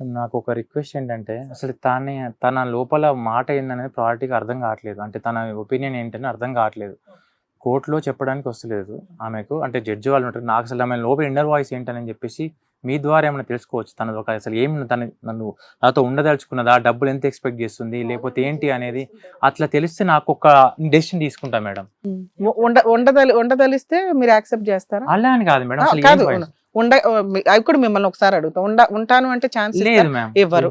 నాకు ఒక రిక్వెస్ట్ ఏంటంటే అసలు తానే తన లోపల మాట ఏందనేది ప్రాపర్టీగా అర్థం కావట్లేదు అంటే తన ఒపీనియన్ ఏంటని అర్థం కావట్లేదు కోర్టులో చెప్పడానికి వస్తలేదు ఆమెకు అంటే జడ్జి వాళ్ళు ఉంటారు నాకు అసలు ఆమె లోపల ఇన్నర్ వాయిస్ ఏంటని చెప్పేసి మీ ద్వారా ఏమైనా తెలుసుకోవచ్చు తన ఒక అసలు ఏం తన నన్ను నాతో ఉండదలుచుకున్నదా డబ్బులు ఎంత ఎక్స్పెక్ట్ చేస్తుంది లేకపోతే ఏంటి అనేది అట్లా తెలిస్తే నాకు ఒక డెసిషన్ తీసుకుంటా మేడం ఉండదలి ఉండదలిస్తే మీరు యాక్సెప్ట్ చేస్తారా అలా అని కాదు మేడం ఏం? ఉండ అవి కూడా మిమ్మల్ని ఒకసారి అడుగుతా. ఉండ ఉంటాను అంటే ఛాన్స్ ఇవ్వరు.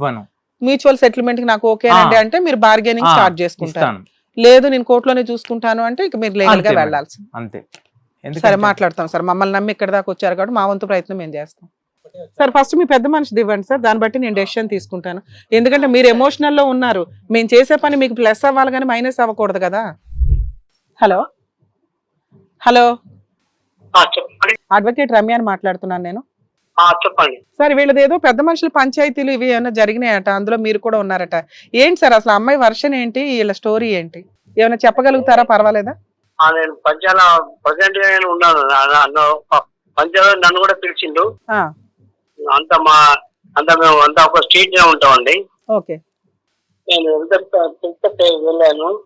మ్యూచువల్ సెటిల్మెంట్కి నాకు ఓకే అంటే అంటే మీరు బార్గెనింగ్ స్టార్ట్ చేసుకుంటారు. ఇస్తాను. లేదు నేను కోర్టులోనే చూసుకుంటాను అంటే ఇక మీరు లీగల్గా. వెళ్ళాల్సి. అంతే. సరే మాట్లాడతాం సార్. మమ్మల్ని నమ్మి ఇక్కడ దాకా వచ్చారు కాబట్టి మా వంతు ప్రయత్నం మేము చేస్తాం. సార్ ఫస్ట్ మీ పెద్ద మనిషిది ఇవ్వండి సార్. దాన్ని బట్టి నేను డెసిషన్ తీసుకుంటాను. ఎందుకంటే మీరు ఎమోషనల్లో ఉన్నారు. మేము చేసే పని మీకు ప్లస్ అవ్వాలి కానీ మైనస్ అవ్వకూడదు కదా. హలో? హలో? చెప్పండి. అడ్వకేట్ రమ్య అని మాట్లాడుతున్నాను నేను. చెప్పండి. సార్ వీళ్ళది ఏదో పెద్ద మనుషుల పంచాయతీలు ఇవి ఏమైనా జరిగినాయట అందులో మీరు కూడా ఉన్నారట. ఏంటి సార్ అసలు అమ్మాయి వర్షన్ ఏంటి? వీళ్ళ స్టోరీ ఏంటి? ఏమైనా చెప్పగలుగుతారా? పర్వాలేదా? నేను పంచాల ప్రజెంట్గా నేను ఉన్నాను. పంచాల నన్ను కూడా పిలిచిండు. అంత మా అంత మేము అంతా ఒక స్ట్రీట్లో ఉంటామండి. ఓకే. నేను వెళ్ళాను.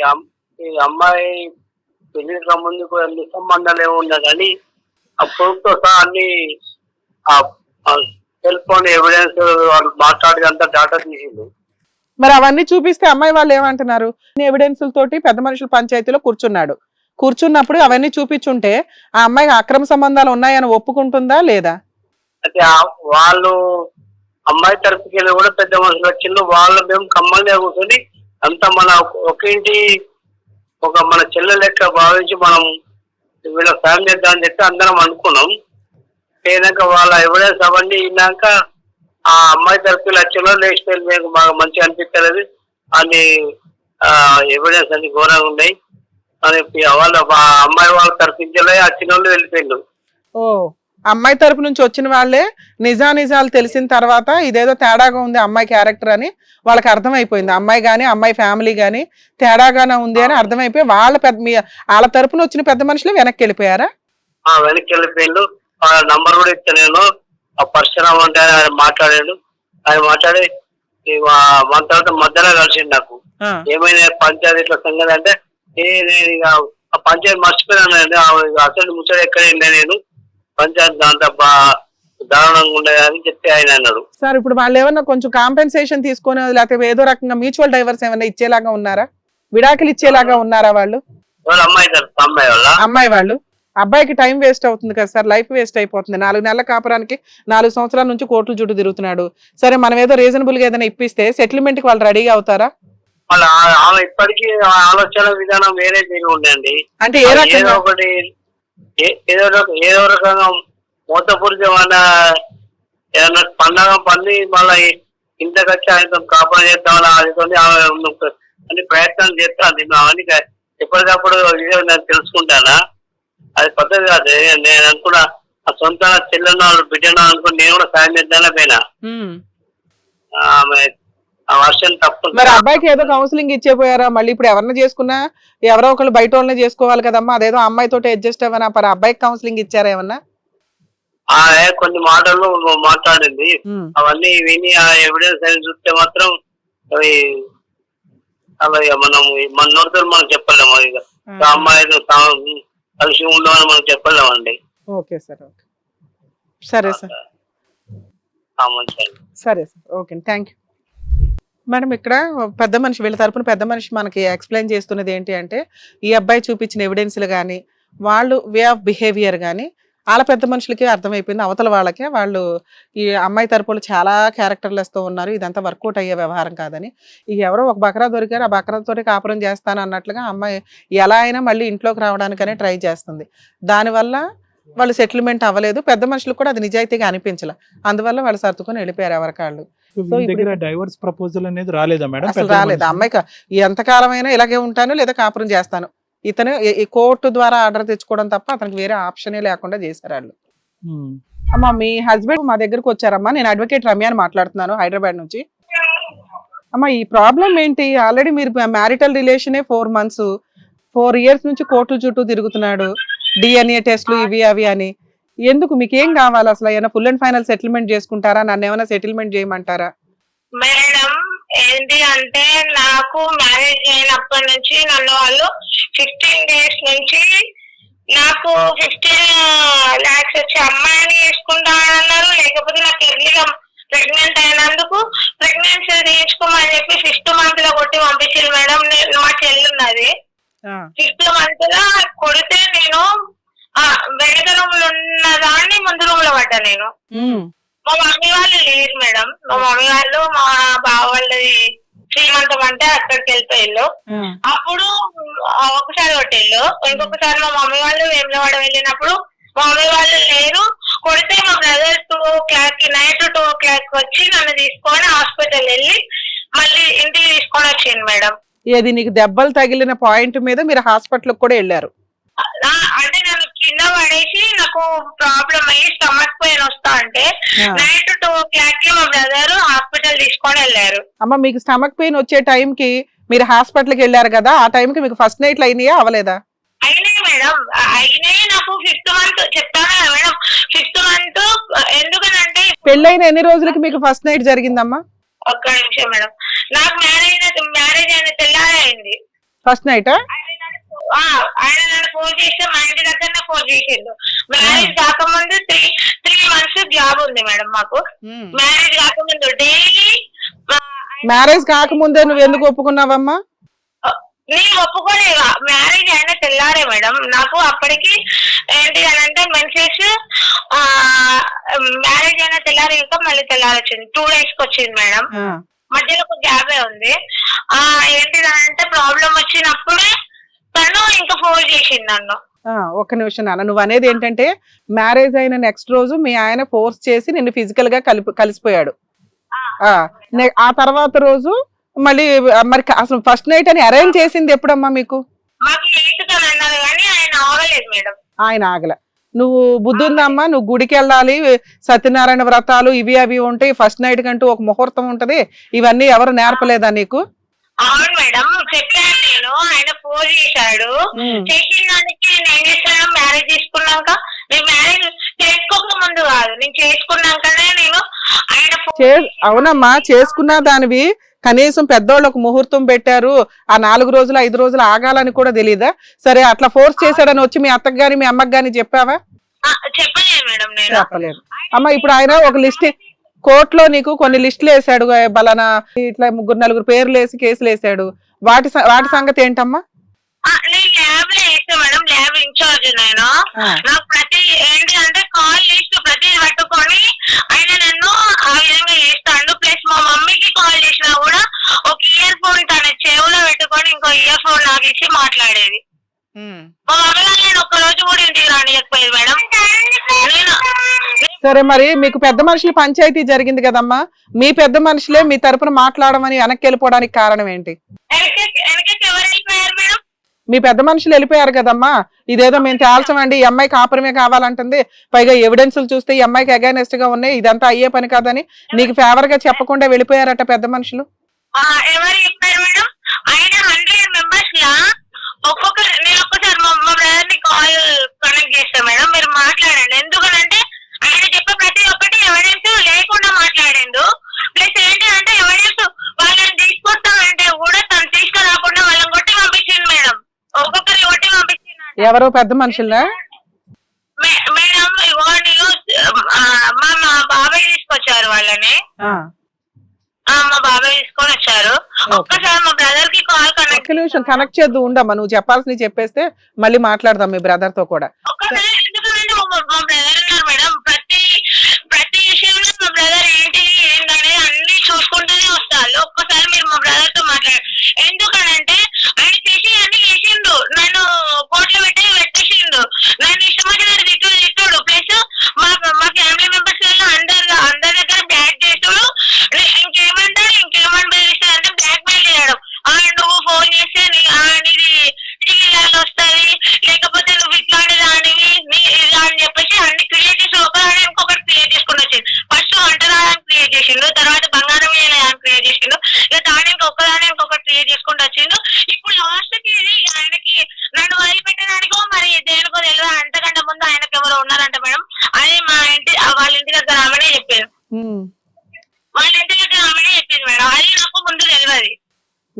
అమ్- ఈ అమ్మాయి పెళ్ళికి ముందు కూడా అన్ని సంబంధాలు ఏమి ఉన్నా కానీ ఆ ప్రూఫ్తో సహా అన్ని సెల్ ఫోన్ ఎవిడెన్స్ వాళ్ళు మాట్లాడి అంతా డాటా తీసిండు. మరి అవన్నీ చూపిస్తే అమ్మాయి వాళ్ళు ఏమంటున్నారు? ఎవిడెన్స్ తోటి పెద్ద మనుషుల పంచాయతీలో కూర్చున్నాడు. కూర్చున్నప్పుడు అవన్నీ చూపించుంటే ఆ అమ్మాయికి అక్రమ సంబంధాలు ఉన్నాయని ఒప్పుకుంటుందా లేదా? అయితే వాళ్ళు అమ్మాయి తరపుకి కూడా పెద్ద మనుషులు వచ్చిండ్రు. వాళ్ళు మేము కమ్మగా కూర్చొని అంత మన ఒక ఇంటి ఒక మన చెల్లె లెక్క భావించి మనం వీళ్ళ ఫ్యామిలీ చేద్దాం అని చెప్పి అందరం అనుకున్నాం. అయినాక వాళ్ళ ఎవిడెన్స్ అవన్నీ విన్నాక ఆ అమ్మాయి తరపుకి వచ్చిన లేచి మీకు బాగా మంచిగా అనిపించలేదు అని ఎవిడెన్స్ అన్ని ఘోరంగా ఉన్నాయి. అని వాళ్ళ అమ్మాయి వాళ్ళ తరఫు ఆ చిన్న వాళ్ళు వెళ్ళిపోయిండు అమ్మాయి తరపు నుంచి వచ్చిన వాళ్ళే నిజా నిజాలు తెలిసిన తర్వాత ఇదేదో తేడాగా ఉంది అమ్మాయి క్యారెక్టర్ అని వాళ్ళకి అర్థమైపోయింది. అమ్మాయి గాని అమ్మాయి ఫ్యామిలీ గాని తేడాగానే ఉంది అని అర్థమైపోయి వాళ్ళ పెద్ద మీ వాళ్ళ తరపున వచ్చిన పెద్ద మనుషులు వెనక్కి వెళ్ళిపోయారా? ఆ వెనక్కి వెళ్ళిపోయిండు. నంబర్ కూడా ఇచ్చా నేను. ఆ పరశురామ్ అంటే ఆయన మాట్లాడాడు. ఆయన మాట్లాడి మన తర్వాత మధ్యలో కలిసిండు నాకు. ఏమైనా పంచాయతీ ఇట్లా సంగతి అంటే నేను ఇక ఆ పంచాయతీ ఇక అసలు ముచ్చట ఎక్కడ నేను. పంచాయతీ దాంతో బా దారుణంగా ఉండేది అని చెప్పి ఆయన అన్నాడు. సార్ ఇప్పుడు వాళ్ళు ఏమన్నా కొంచెం కాంపెన్సేషన్ తీసుకొని లేకపోతే ఏదో రకంగా మ్యూచువల్ డైవర్స్ ఏమన్నా ఇచ్చేలాగా ఉన్నారా? విడాకులు ఇచ్చేలాగా ఉన్నారా వాళ్ళు? వాళ్ళ అమ్మాయి అమ్మాయి వాళ్ళ? అమ్మాయి వాళ్ళు. అబ్బాయికి టైం వేస్ట్ అవుతుంది కదా సార్ లైఫ్ వేస్ట్ అయిపోతుంది. నాలుగు నెలల కాపురానికి నాలుగు సంవత్సరాల నుంచి కోర్టుల చుట్టూ తిరుగుతున్నాడు. సరే మనం ఏదో రీజనబుల్గా ఏదైనా ఇప్పిస్తే సెటిల్మెంట్కి వాళ్ళు రెడీగా అవుతారా? ఇప్పటికీ ఆలోచన విధానం వేరే ఉండండి అంటే ఏ రకంగా? ఒకటి ఏదో ఏదో రకంగా మూతపూరితమైన ఏదైనా పండగ పండి మళ్ళీ ఇంటికి వచ్చి ఆయనతో కాపురం చేద్దామని ఉన్న- అన్ని ప్రయత్నాలు చేస్తాను నేను అవన్నీ ఎప్పటికప్పుడు నేను తెలుసుకుంటానా? అది పద్ధతి కాదు. నేను అనుకున్నా సొంత చెల్లెను బిడ్డను అనుకుని నేను కూడా సాయం చేద్దానే పోయినా. ఆమె ఆ మరి అబ్బాయికి ఏదో కౌన్సిలింగ్ ఇచ్చేపోయారా? మళ్ళీ ఇప్పుడు ఎవరిని చేసుకున్నా? ఎవరో ఒకళ్ళు బయట వాళ్ళని చేసుకోవాలి కదమ్మా? అదేదో అమ్మాయి తోటి అడ్జస్ట్ అవ్వనా? మరి అబ్బాయికి కౌన్సిలింగ్ ఇచ్చారా ఏమన్నా? ఆమె కొన్ని మాటలు మాట్లాడింది. ఉమ్. అవన్నీ విని ఆ ఎవిడెన్స్ అని చూస్తే మాత్రం అవి అలా ఇక మనం మన నోటితో మనం చెప్పలేము ఇక. ఆ. అమ్మాయితో సా- కలిసి ఉండమని మనం చెప్పలేమండి. Okay sir okay. సరే సార్. ఆ సరే sir okay thank you madam ఇక్కడ పెద్ద మనిషి వీళ్ళ తరపున పెద్ద మనిషి మనకి ఎక్స్ప్లెయిన్ చేస్తున్నది ఏంటి అంటే ఈ అబ్బాయి చూపించిన ఎవిడెన్స్లు కానీ వాళ్ళు వే ఆఫ్ బిహేవియర్ కానీ వాళ్ళ పెద్ద మనుషులకి అర్థమైపోయింది. అవతల వాళ్ళకే వాళ్ళు ఈ అమ్మాయి తరపులు చాలా క్యారెక్టర్లెస్తో ఉన్నారు. ఇదంతా వర్కౌట్ అయ్యే వ్యవహారం కాదని. ఇక ఎవరో ఒక బకరా దొరికారు ఆ బకరాతోటి కాపురం చేస్తాను అన్నట్లుగా అమ్మాయి ఎలా అయినా మళ్ళీ ఇంట్లోకి రావడానికనే ట్రై చేస్తుంది. దానివల్ల వాళ్ళు సెటిల్మెంట్ అవ్వలేదు. పెద్ద మనుషులకు కూడా అది నిజాయితీగా అనిపించలే. అందువల్ల వాళ్ళు సర్దుకొని వెళ్ళిపోయారు ఎవరికాళ్ళు దగ్గర డైవర్స్ ప్రపోజల్ అనేది రాలేదా మేడం? అసలు రాలేదు? అమ్మాయికి ఎంతకాలమైనా ఇలాగే ఉంటాను లేదా కాపురం చేస్తాను. ఇతను కోర్టు ద్వారా ఆర్డర్ తెచ్చుకోవడం తప్ప అతనికి వేరే ఆప్షనే లేకుండా చేశారు వాళ్ళు. అమ్మా మీ హస్బెండ్ మా దగ్గరకు వచ్చారమ్మా. నేను అడ్వకేట్ రమ్య అని మాట్లాడుతున్నాను హైదరాబాద్ నుంచి. అమ్మా ఈ ప్రాబ్లం ఏంటి? ఆల్రెడీ మీరు మ్యారిటల్ రిలేషనే ఫోర్ మంత్స్ ఫోర్ ఇయర్స్ నుంచి కోర్టుల చుట్టూ తిరుగుతున్నాడు. డిఎన్ఏ టెస్ట్లు ఇవి అవి అని. ఎందుకు? మీకు ఏం కావాలి అసలు? ఏమైనా ఫుల్ అండ్ ఫైనల్ సెటిల్మెంట్ చేసుకుంటారా? నన్ను ఏమైనా సెటిల్మెంట్ చేయమంటారా? మేడం ఏంటి అంటే నాకు మ్యారేజ్ అయినప్పటి నుంచి నన్ను వాళ్ళు ఫిఫ్టీన్ డేస్ నుంచి నాకు ఫిఫ్టీన్ లాక్స్ వచ్చి అమ్మాయిని వేసుకుంటానన్నారు లేకపోతే నాకు ఎర్లీగా ప్రెగ్నెంట్ అయినందుకు ప్రెగ్నెన్సీ తీయించుకోమని చెప్పి ఫిఫ్త్ మంత్లో కొట్టి పంపించారు మేడం. మా చెల్లి ఉన్నది ఆ, ఫిఫ్త్ మంత్లో కొడితే నేను ఆ, వెనక రూమ్లో ఉన్న దాన్ని ముందు రూమ్లో పడ్డా నేను ఉమ్, మా మమ్మీ వాళ్ళు లేరు మేడం. మా మమ్మీ వాళ్ళు మా బావ వాళ్ళది శ్రీమంతం అంటే అక్కడికి వెళ్ళిపోయిల్లు అప్పుడు ఒకసారి కొట్టిల్లు ఇంకొకసారి మా మమ్మీ వాళ్ళు వేములవాడ వెళ్ళినప్పుడు మా మమ్మీ వాళ్ళు లేరు. కొడితే మా బ్రదర్ టూ ఓ క్లాక్కి నైట్ టూ ఓ క్లాక్ వచ్చి నన్ను తీసుకొని హాస్పిటల్ వెళ్ళి మళ్ళీ ఇంటికి తీసుకొని వచ్చింది మేడం. ఏది నీకు దెబ్బలు తగిలిన పాయింట్ మీద మీరు హాస్పిటల్ కూడా వెళ్ళారు. పడేసి నాకు ప్రాబ్లం అయ్యి స్టమక్ పెయిన్ వస్తా అంటే. నైట్ టూ ఓ క్లాక్కి మా బ్రదర్ హాస్పిటల్ తీసుకొని వెళ్ళారు. అమ్మ మీకు స్టమక్ పెయిన్ వచ్చే టైంకి మీరు హాస్పిటల్కి వెళ్ళారు కదా ఆ టైంకి మీకు ఫస్ట్ నైట్లు అయినాయా? అవలేదా అయినాయి మేడం. అయినాయి నాకు ఫిఫ్త్ మంత్ చెప్తాను కదా మేడం. ఫిఫ్త్ మంత్ ఎందుకనంటే పెళ్ళైన ఎన్ని రోజులకి మీకు ఫస్ట్ నైట్ జరిగిందమ్మా? ఒక్క నిమిషం మేడం. నాకు మ్యారేజ్ మ్యారేజ్ అయిన తెల్లారే అయింది. ఫస్ట్ నైటా ఆయన నన్ను ఫోన్ చేస్తే ఫోన్ చేసిండు మ్యారేజ్ కాకముందు త్రీ త్రీ మంత్స్ జాబ్ ఉంది మేడం మాకు. మ్యారేజ్ కాకముందు డైలీ మ్యారేజ్ కాకముందే నువ్వు ఎందుకు ఒప్పుకున్నావమ్మా? నేను ఒప్పుకోలేదు మ్యారేజ్ అయిన తెల్లారే మేడం. నాకు అప్పటికి ఏంటి అని అంటే మెన్సెస్ మ్యారేజ్ అయిన తెల్లారి ఇంకా మళ్ళీ తెల్లారి వచ్చింది టూ డేస్కి వచ్చింది మేడం. మధ్యలో ఒక గ్యాపే ఉంది. ఆ ఏంటి అని అంటే ప్రాబ్లం వచ్చినప్పుడే తను ఇంకా ఫోన్ చేసింది నన్ను. ఆ, ఒక్క నిమిషం నాన్న. నువ్వు అనేది ఏంటంటే మ్యారేజ్ అయిన నెక్స్ట్ రోజు మీ ఆయన ఫోర్స్ చేసి నిన్ను ఫిజికల్గా కలిపి కలిసిపోయాడు. ఆ, తర్వాత రోజు మళ్ళీ మరి అసలు ఫస్ట్ నైట్ అని అరేంజ్ చేసింది ఎప్పుడమ్మా మీకు? ఆయన ఆగల. నువ్వు బుద్ధి ఉందమ్మా నువ్వు గుడికి వెళ్ళాలి సత్యనారాయణ వ్రతాలు ఇవి అవి ఉంటాయి ఫస్ట్ నైట్ కంటూ ఒక ముహూర్తం ఉంటది ఇవన్నీ ఎవరు నేర్పలేదా నీకు? అవును మేడం చెప్పాను నేను ఆయన ఫోన్ చేశాడు. చేసిన దానికి నేను చేశాను? మ్యారేజ్ చేసుకున్నాక నేను మ్యారేజ్ చేసుకోక ముందు కాదు నేను చేసుకున్నాకనే నేను ఆయన అవునమ్మా చేసుకున్న దానివి కనీసం పెద్దోళ్ళు ఒక ముహూర్తం పెట్టారు ఆ నాలుగు రోజులు ఐదు రోజులు ఆగాలని కూడా తెలియదా సరే అట్లా ఫోర్స్ చేశాడని వచ్చి మీ అత్తకు గాని మీ అమ్మకి గాని చెప్పావా చెప్పలేదు మేడం నేను. చెప్పలేదు. అమ్మ ఇప్పుడు ఆయన ఒక లిస్ట్ కోర్టులో నీకు కొన్ని లిస్టులు వేసాడు బలానా ఇట్లా ముగ్గురు నలుగురు పేర్లు వేసి కేసులు వేసాడు వాటి వాటి సంగతి ఏంటమ్మా? నేను ల్యాబ్లో మేడం ల్యాబ్ ఇన్ఛార్జ్ నేను. నాకు ప్రతి ఏంటి అంటే కాల్ లిస్ట్ ప్రతి పట్టుకొని ఆయన నన్ను ఆ విధంగా చేస్తాడు ప్లస్ మా మమ్మీకి కాల్ చేసినా కూడా ఒక ఇయర్ ఫోన్ తన చెవులో పెట్టుకొని ఇంకో ఇయర్ ఫోన్ నాకు ఇచ్చి మాట్లాడేది మా మమ్మీ వాళ్ళు నేను ఒక్క రోజు కూడా ఇంటికి రానియకపోయేది మేడం నేను సరే మరి మీకు పెద్ద మనుషుల పంచాయతీ జరిగింది కదమ్మా. మీ పెద్ద మనుషులే మీ తరపున మాట్లాడమని వెనక్కి వెళ్ళిపోవడానికి కారణం ఏంటి? మీ పెద్ద మనుషులు వెళ్ళిపోయారు కదమ్మా. ఇదేదో మేము తేల్చమండి. ఈ అమ్మాయి కాపురమే కావాలంటుంది. పైగా ఎవిడెన్సులు చూస్తే ఈ అమ్మాయికి అగైనెస్ట్గా ఉన్నాయి. ఇదంతా అయ్యే పని కాదని నీకు ఫేవర్గా చెప్పకుండా వెళ్ళిపోయారట పెద్ద మనుషులు. ఒక్కొక్క నేను ఒక్కసారి మా మా బ్రదర్ని కాల్ కనెక్ట్ చేస్తాను మేడం. మీరు మాట్లాడండి. ఎందుకనంటే ఆయన చెప్పే ప్రతి ఒక్కటి ఎవిడెన్స్ లేకుండా మాట్లాడిండు. ప్లస్ ఏంటి అంటే ఎవిడెన్స్ వాళ్ళని తీసుకొస్తామంటే కూడా తను తీసుకురాకుండా వాళ్ళని కొట్టి పంపించింది మేడం. ఒక్కొక్కరి కొట్టి పంపించింది ఎవరో? పెద్ద మనుషుల్లా? మే- మేడం మా మా బాబాయ్ తీసుకొచ్చారు వాళ్ళని. మా బాబాయ్ తీసుకొని వచ్చారు. ఒక్కసారి మా బ్రదర్కి కాల్ కనెక్ట్ కనెక్ట్ చేద్దు ఉండమ్మా. నువ్వు చెప్పాల్సింది చెప్పేస్తే మళ్ళీ మాట్లాడదాం మీ బ్రదర్తో కూడా ఒక్కసారి మీరు మా బ్రదర్తో మాట్లాడారు ఎందుకనంటే ఆయన చేసి అన్ని చేసిండు. నా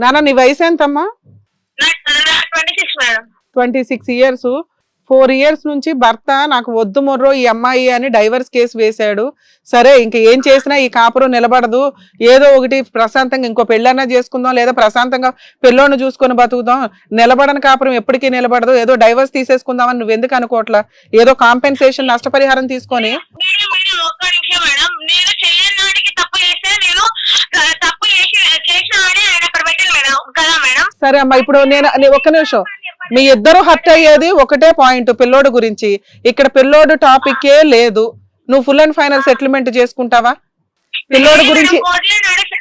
నాన్న నీ వయసు ఎంతమ్మా? Twenty six years four years నుంచి భర్త నాకు వద్దు మొర్రో ఈ అమ్మాయి అని డైవర్స్ కేసు వేశాడు. సరే ఇంక ఏం చేసినా ఈ కాపురం నిలబడదు. ఏదో ఒకటి ప్రశాంతంగా ఇంకో పెళ్ళన్నా చేసుకుందాం లేదా ప్రశాంతంగా పిల్లోని చూసుకొని బతుకుదాం. నిలబడని కాపురం ఎప్పటికీ నిలబడదు. ఏదో డైవర్స్ తీసేసుకుందామని నువ్వు ఎందుకు అనుకోవట్లా? ఏదో కాంపెన్సేషన్ నష్టపరిహారం తీసుకొని. తప్పు చేసిన సరే అమ్మా ఇప్పుడు నేను ఒక్క నిమిషం. మీ ఇద్దరు హర్ట్ అయ్యేది ఒకటే పాయింట్ పిల్లోడు గురించి. ఇక్కడ పిల్లోడు టాపిక్ లేదు. నువ్వు ఫుల్ అండ్ ఫైనల్ సెటిల్మెంట్ చేసుకుంటావా? పిల్లోడు గురించి కోర్టులో నడుస్తు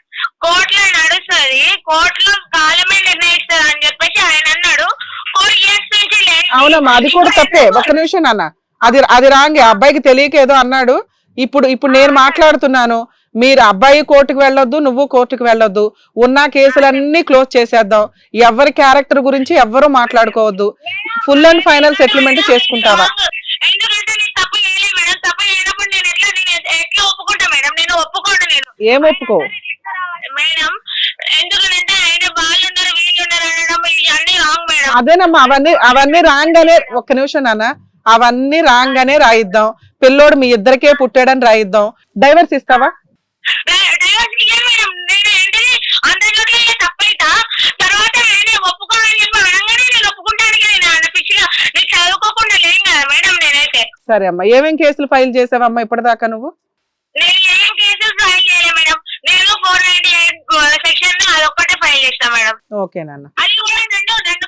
కోర్టులో నడుస్తుంది. కోర్టులో కాలమే నిర్ణయిస్తుంది అని చెప్పేసి ఆయన అన్నాడు. ఫోర్ ఇయర్స్ నుంచి లేదు. అవునమ్మా అది కూడా తప్పే. ఒక్క నిమిషం నాన్న. అది అది రాంగే. అబ్బాయికి తెలియక ఏదో అన్నాడు. ఇప్పుడు ఇప్పుడు నేను మాట్లాడుతున్నాను. మీరు అబ్బాయి కోర్టుకు వెళ్ళొద్దు నువ్వు కోర్టుకు వెళ్ళొద్దు. ఉన్న కేసులన్నీ క్లోజ్ చేసేద్దాం. ఎవరి క్యారెక్టర్ గురించి ఎవ్వరూ మాట్లాడుకోవద్దు. ఫుల్ అండ్ ఫైనల్ సెటిల్మెంట్ చేసుకుంటావా? ఏం ఒప్పుకో? మేడం ఎందుకంటే ఆయన వాళ్ళు ఉన్నారు వీళ్ళు ఉన్నారు అనడం ఇవన్నీ రాంగ్ మేడం. అదేనమ్మా అవన్నీ అవన్నీ రాంగానే ఒక్క నిమిషం నాన్న. అవన్నీ రాంగానే రాయిద్దాం. పిల్లోడు మీ ఇద్దరికే పుట్టాడని రాయిద్దాం. డైవర్స్ ఇస్తావా? సరే అమ్మా ఏమేం కేసులు ఫైల్ చేసావమ్మా ఇప్పటిదాకా నువ్వు? నాన్న. అది నన్ను నన్ను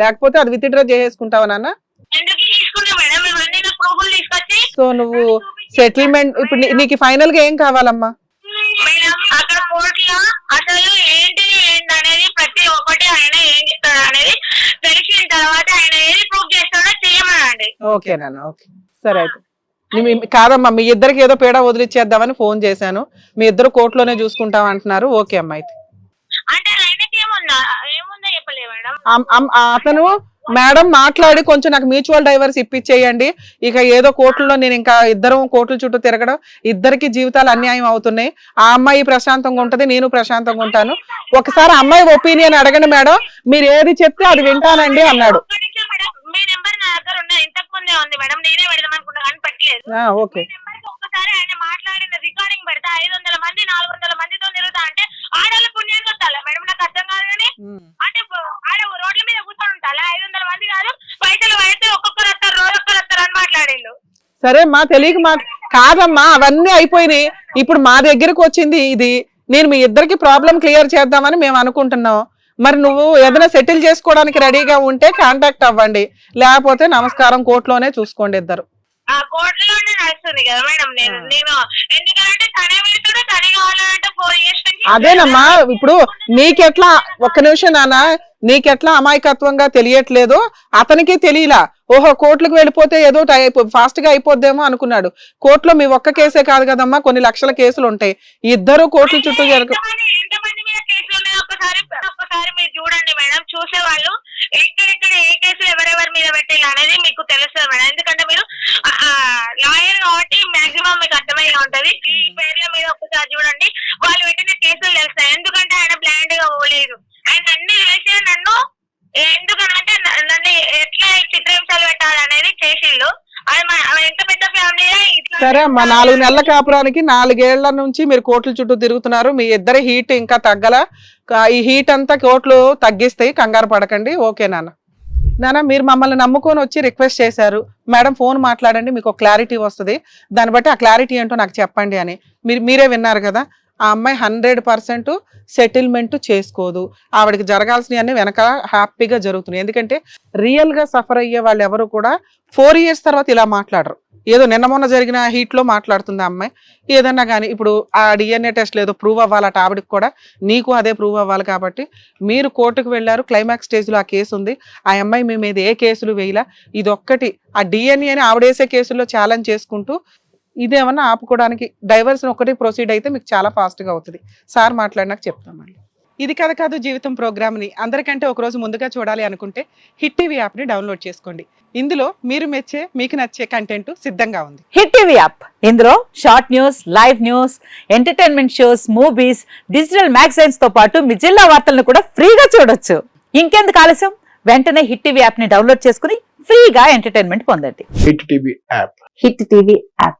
లేకపోతే అది విత్డ్రా చేసేసుకుంటావా నాన్న? ఎందుకు తీసుకున్నా మేడం? ఇవన్నీ నా ప్రూఫ్లు తీసుకొచ్చి సో నువ్వు సెటిల్మెంట్ ఇప్పుడు నీ- నీకు ఫైనల్గా ఏం కావాలమ్మా? మేడం అక్కడ కోర్టులో అసలు ఏంటిది ఏంటి అనేది ప్రతి ఒక్కటి ఆయన ఏం చెప్తాడు అనేది తెలిసిన తర్వాత ఆయన ఏది ప్రూవ్ చేస్తాడో చేయమనండి. ఓకే నాన్న ఓకే సరే అయితే. నీ- మీ- కాదమ్మా మీ ఇద్దరికి ఏదో పేడ వదిలిచ్చేద్దామని ఫోన్ చేశాను. మీ ఇద్దరు కోర్టులోనే చూసుకుంటాం అంటున్నారు. ఓకే అమ్మా అయితే. అంటే ఆయనకి ఏముందా? మేడం అమ్- అమ్- ఆ అతను మేడం మాట్లాడి కొంచెం నాకు మ్యూచువల్ డైవర్స్ ఇప్పించేయండి ఇక ఏదో కోర్టులో నేను ఇంకా ఇద్దరం కోర్టుల చుట్టూ తిరగడం ఇద్దరికి జీవితాలు అన్యాయం అవుతున్నాయి. ఆ అమ్మాయి ప్రశాంతంగా ఉంటది నేను ప్రశాంతంగా ఉంటాను. ఒకసారి అమ్మాయి ఒపీనియన్ అడగండి మేడం మీరు ఏది చెప్తే అది వింటానండి అన్నాడు. ఓకే. ఆయన మాట్లాడిన రికార్డింగ్ పెడతా ఐదు వందల మంది నాలుగు వందల మందితో తిరుగుతా అంటే ఆడవాళ్ళ పుణ్యం కొట్టాలా మేడం నాకు అర్థం కాదు కానీ. అంటే ఆడ రోడ్ల మీద కూర్చొని ఉంటాలా ఐదు వందల మంది కాదు పైసలు పైసలు ఒక్కొక్కరు వస్తారు రోజు ఒక్కరు వస్తారు అని మాట్లాడిండు సరే మా తెలియక మా కాదమ్మా అవన్నీ అయిపోయినాయి. ఇప్పుడు మా దగ్గరకు వచ్చింది ఇది. నేను మీ ఇద్దరికి ప్రాబ్లం క్లియర్ చేద్దామని మేము అనుకుంటున్నాం. మరి నువ్వు ఏదైనా సెటిల్ చేసుకోవడానికి రెడీగా ఉంటే కాంటాక్ట్ అవ్వండి. లేకపోతే నమస్కారం కోర్టులోనే చూసుకోండి ఇద్దరు. అదేనమ్మా ఇప్పుడు నీకెట్లా ఒక్క నిమిషం నాన్న నీకెట్లా అమాయకత్వంగా తెలియట్లేదో. అతనికి తెలియలా. ఓహో కోర్టులకు వెళ్ళిపోతే ఏదో ఫాస్ట్గా అయిపోద్దేమో అనుకున్నాడు. కోర్టులో మీ ఒక్క కేసే కాదు కదమ్మా కొన్ని లక్షల కేసులు ఉంటాయి. ఇద్దరు కోర్టుల చుట్టూ జరగ ఒక్కసారి మీరు చూడండి మేడం. చూసే వాళ్ళు ఎక్కడెక్కడ ఏ కేసులు ఎవరెవరి మీద పెట్టాలి అనేది మీకు తెలుస్తుంది మేడం. ఎందుకంటే మీరు లాయర్ కాబట్టి మాక్సిమం మీకు అర్థమయ్యే ఉంటది. ఈ పేర్ల మీద ఒక్కసారి చూడండి. వాళ్ళు పెట్టిన కేసులు తెలుస్తాయి. ఎందుకంటే ఆయన బ్లైండ్గా పోలేదు. ఆయన అన్ని తెలిసే నన్ను ఎట్లా చిత్రహింసలు పెట్టాలనేది చేసిండు. సరే అమ్మా నాలుగు నెలల కాపురానికి నాలుగేళ్ళ నుంచి మీరు కోర్టుల చుట్టూ తిరుగుతున్నారు. మీ ఇద్దరి హీట్ ఇంకా తగ్గల. ఈ హీట్ అంతా కోర్టులు తగ్గిస్తాయి కంగారు పడకండి. ఓకే నాన్న. నాన్న మీరు మమ్మల్ని నమ్ముకొని వచ్చి రిక్వెస్ట్ చేశారు. మేడం ఫోన్ మాట్లాడండి మీకు క్లారిటీ వస్తుంది. దాన్ని బట్టి ఆ క్లారిటీ ఏంటో నాకు చెప్పండి అని. మీరు మీరే విన్నారు కదా. ఆ అమ్మాయి హండ్రెడ్ పర్సెంట్ సెటిల్మెంట్ చేసుకోదు. ఆవిడకి జరగాల్సినవన్నీ వెనక హ్యాపీగా జరుగుతున్నాయి. ఎందుకంటే రియల్గా సఫర్ అయ్యే వాళ్ళు ఎవరు కూడా ఫోర్ ఇయర్స్ తర్వాత ఇలా మాట్లాడరు. ఏదో నిన్న మొన్న జరిగిన హీట్లో మాట్లాడుతుంది ఆ అమ్మాయి. ఏదన్నా కానీ ఇప్పుడు ఆ డిఎన్ఏ టెస్ట్ ఏదో ప్రూవ్ అవ్వాలట ఆవిడకి కూడా. నీకు అదే ప్రూవ్ అవ్వాలి కాబట్టి మీరు కోర్టుకు వెళ్ళారు క్లైమాక్స్ స్టేజ్లో ఆ కేసు ఉంది. ఆ అమ్మాయి మీ మీద ఏ కేసులు వేయలా? ఇది ఒక్కటి ఆ డిఎన్ఏని ఆవిడేసే కేసుల్లో ఛాలెంజ్ చేసుకుంటూ ఇదేమన్నా ఆపుకోవడానికి డైవర్స్ ఒకటి ప్రొసీడ్ అయితే మీకు చాలా ఫాస్ట్గా అవుతుంది. సార్ మాట్లాడినాక చెప్తాం మళ్ళీ. ఇది కథ కాదు జీవితం ప్రోగ్రామ్ని. అందరికంటే ఒక రోజు ముందుగా చూడాలి అనుకుంటే హిట్ టీవీ యాప్ని డౌన్లోడ్ చేసుకోండి. ఇందులో మీరు మెచ్చే మీకు నచ్చే కంటెంట్ సిద్ధంగా ఉంది. Hit TV app. ఇందులో short news live news entertainment shows movies digital మ్యాగజైన్స్తో పాటు మీ జిల్లా వార్తలను కూడా ఫ్రీగా చూడొచ్చు. ఇంకెందుకు ఆలస్యం? వెంటనే హిట్ టీవీ యాప్ని డౌన్లోడ్ చేసుకుని ఫ్రీగా ఎంటర్టైన్మెంట్ పొందండి. Hit TV app. Hit TV app.